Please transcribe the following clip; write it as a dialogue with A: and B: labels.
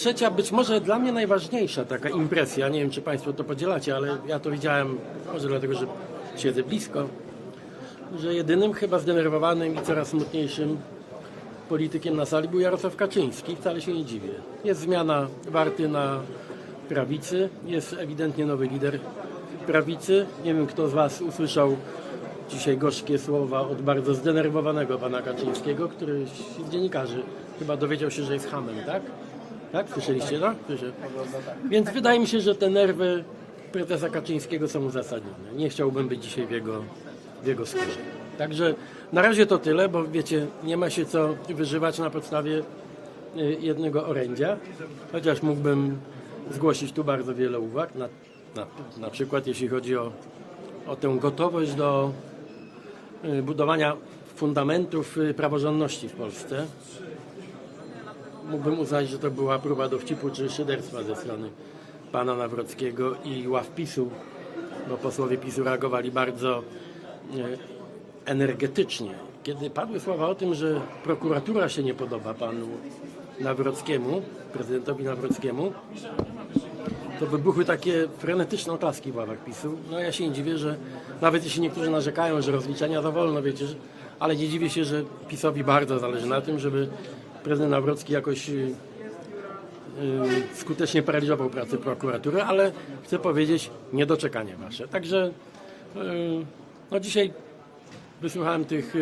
A: trzecia, być może dla mnie najważniejsza taka impresja, nie wiem czy Państwo to podzielacie, ale ja to widziałem, może dlatego, że siedzę blisko, że jedynym chyba zdenerwowanym i coraz smutniejszym politykiem na sali był Jarosław Kaczyński. Wcale się nie dziwię. Jest zmiana Warty na prawicy, jest ewidentnie nowy lider prawicy. Nie wiem, kto z Was usłyszał dzisiaj gorzkie słowa od bardzo zdenerwowanego pana Kaczyńskiego, który z dziennikarzy chyba dowiedział się, że jest hamem, tak? Tak? Słyszeliście? Słyszę. Więc wydaje mi się, że te nerwy prezesa Kaczyńskiego są uzasadnione. Nie chciałbym być dzisiaj w jego, w jego skórze. Także na razie to tyle, bo wiecie, nie ma się co wyżywać na podstawie y, jednego orędzia, chociaż mógłbym zgłosić tu bardzo wiele uwag, na, na, na przykład jeśli chodzi o, o tę gotowość do y, budowania fundamentów y, praworządności w Polsce. Mógłbym uznać, że to była próba dowcipu czy szyderstwa ze strony pana Nawrockiego i ław PiSu, bo posłowie PiSu reagowali bardzo e, energetycznie. Kiedy padły słowa o tym, że prokuratura się nie podoba panu Nawrockiemu, prezydentowi Nawrockiemu, to wybuchły takie frenetyczne oklaski w ławach PiSu. No ja się nie dziwię, że nawet jeśli niektórzy narzekają, że rozliczenia za wolno, wiecie, ale nie dziwię się, że PiSowi bardzo zależy na tym, żeby prezydent Nawrocki jakoś y, y, skutecznie paraliżował pracę prokuratury, ale chcę powiedzieć, niedoczekanie wasze. Także y, no dzisiaj wysłuchałem tych